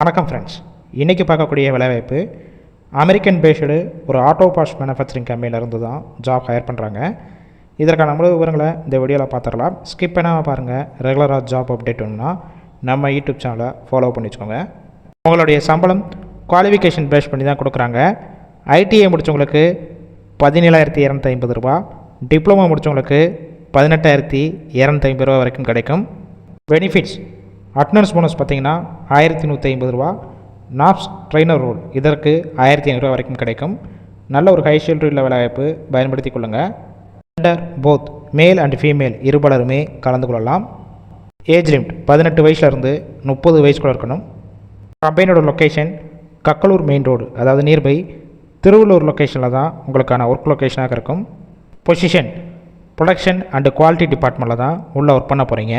வணக்கம் ஃப்ரெண்ட்ஸ் இன்றைக்கி பார்க்கக்கூடிய வேலைவாய்ப்பு அமெரிக்கன் பேஸ்டு ஒரு ஆட்டோ பார்ட்ஸ் மேனுஃபேக்சரிங் கம்பெனிலேருந்து தான் ஜாப் ஹையர் பண்ணுறாங்க இதற்கான முழு விவரங்களை இந்த வீடியோவில் பார்த்துடலாம். ஸ்கிப் பண்ணாமல் பாருங்கள் ரெகுலராக ஜாப் அப்டேட் ஒன்றுனா நம்ம யூடியூப் சேனலை ஃபாலோ பண்ணி வச்சுக்கோங்க உங்களுடைய சம்பளம் குவாலிஃபிகேஷன் பேஸ் பண்ணி தான் கொடுக்குறாங்க. ஐடிஐ முடித்தவங்களுக்கு பதினேழாயிரத்தி இரநூத்தி ஐம்பது ரூபா டிப்ளமோ முடித்தவங்களுக்கு பதினெட்டாயிரத்தி இரநூத்தி ஐம்பது ரூபா வரைக்கும் கிடைக்கும். பெனிஃபிட்ஸ் அட்னன்ஸ் போனஸ் பார்த்தீங்கன்னா ஆயிரத்தி நூற்றி ஐம்பது ரூபா. NAPS trainer role. இதற்கு ஆயிரத்தி ஐநூறுரூவா வரைக்கும் கிடைக்கும். நல்ல ஒரு ஹை ஷெல்ட்ரி உள்ள வேலைவாய்ப்பு பயன்படுத்தி கொள்ளுங்கள் gender both male and female இருபலருமே கலந்து கொள்ளலாம். ஏஜ் லிமிட் பதினெட்டு வயசுலேருந்து முப்பது வயசுக்குள்ள இருக்கணும். கம்பெனியோட லொக்கேஷன் கக்கலூர் மெயின் ரோடு அதாவது நியர்பை திருவள்ளூர் லொக்கேஷனில் தான் உங்களுக்கான ஒர்க் லொக்கேஷனாக இருக்கும். பொசிஷன் ப்ரொடக்ஷன் அண்டு குவாலிட்டி டிபார்ட்மெண்ட்டில் தான் உள்ளே ஒர்க் பண்ண போகிறீங்க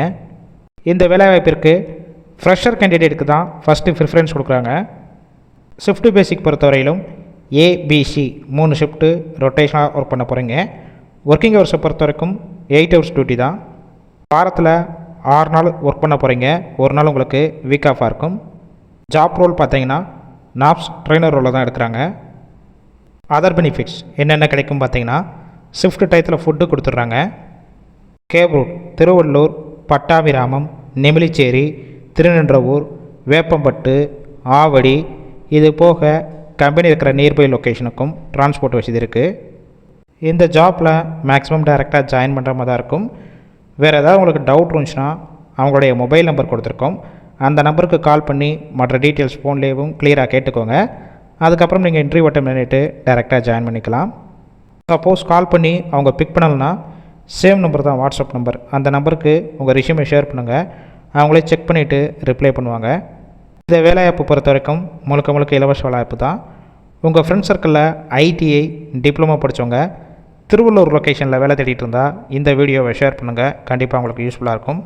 இந்த வேலைவாய்ப்பிற்கு ஃப்ரெஷர் கேண்டிடேட்டுக்கு தான் ஃபஸ்ட்டு ப்ரிஃபரன்ஸ் கொடுக்குறாங்க. ஷிஃப்ட் பேசிக் பொறுத்தவரையிலும் ஏபிசி மூணு ஷிஃப்ட்டு ரொட்டேஷனாக ஒர்க் பண்ண போகிறீங்க ஒர்க்கிங் ஹவர்ஸை பொறுத்த வரைக்கும் எயிட் ஹவர்ஸ் டியூட்டி தான். வாரத்தில் ஆறு நாள் ஒர்க் பண்ண போகிறீங்க ஒரு நாள் உங்களுக்கு வீக் ஆஃபாக இருக்கும். ஜாப் ரோல் பார்த்தீங்கன்னா நாப்ஸ் ட்ரெயினர் ரோலில் தான் எடுக்கிறாங்க. அதர் பெனிஃபிட்ஸ் என்னென்ன கிடைக்கும் பார்த்தீங்கன்னா ஷிஃப்ட் டயத்தில் ஃபுட்டு கொடுத்துட்றாங்க. கேப் ரூட் திருவள்ளூர் பட்டாபிராமம் நெமிலிச்சேரி திருநின்றவூர் வேப்பம்பட்டு ஆவடி இது போக கம்பெனி இருக்கிற நியர்பை லொக்கேஷனுக்கும் டிரான்ஸ்போர்ட் வசதி இருக்குது இந்த ஜாப்பில் மேக்ஸிமம் டைரெக்டாக ஜாயின் பண்ணுற மாதிரி தான் இருக்கும். வேறு ஏதாவது உங்களுக்கு டவுட் இருந்துச்சுன்னா அவங்களுடைய மொபைல் நம்பர் கொடுத்துருக்கோம். அந்த நம்பருக்கு கால் பண்ணி மற்ற டீட்டெயில்ஸ் ஃபோன்லேயும் கிளியராக கேட்டுக்கோங்க. அதுக்கப்புறம் நீங்கள் இன்டர்வியூ அட்டன் பண்ணிவிட்டு டைரெக்டாக ஜாயின் பண்ணிக்கலாம். சப்போஸ் கால் பண்ணி அவங்க பிக் பண்ணலைன்னா சேம் நம்பர் தான் வாட்ஸ்அப் நம்பர். அந்த நம்பருக்கு உங்கள் ரிஷ்யூமை ஷேர் பண்ணுங்கள் அவங்களே செக் பண்ணிவிட்டு ரிப்ளை பண்ணுவாங்க. இந்த வேலைவாய்ப்பு பொறுத்த வரைக்கும் முழுக்க முழுக்க இலவச வேலைவாய்ப்பு தான். உங்கள் ஃப்ரெண்ட் சர்க்கிளில் ஐடிஐ டிப்ளமோ படித்தவங்க திருவள்ளூர் லொக்கேஷனில் வேலை தேடிட்டு இருந்தால் இந்த வீடியோவை ஷேர் பண்ணுங்கள் கண்டிப்பாக உங்களுக்கு யூஸ்ஃபுல்லாக இருக்கும்.